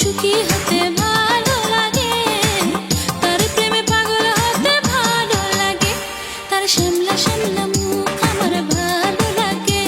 সুখী হতে ভালো লাগে। তার প্রেমে পাগল হতে ভালো লাগে। তার শ্যামলা শ্যামলা মুখ আমার ভালো লাগে।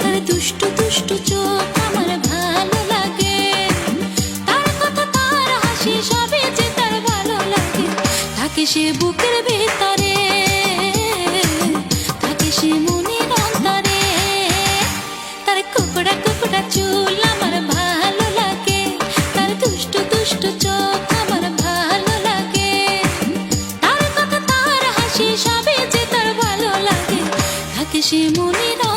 তার দুষ্ট দুষ্ট চোখ আমার ভালো লাগে। তার কথা, তার হাসি সবই যে তার ভালো লাগে। থাকে সে বুকের ভেতরে, থাকে সে মনের অন্তরে। তার কুকুরা কুকুরা চুলা সে মনে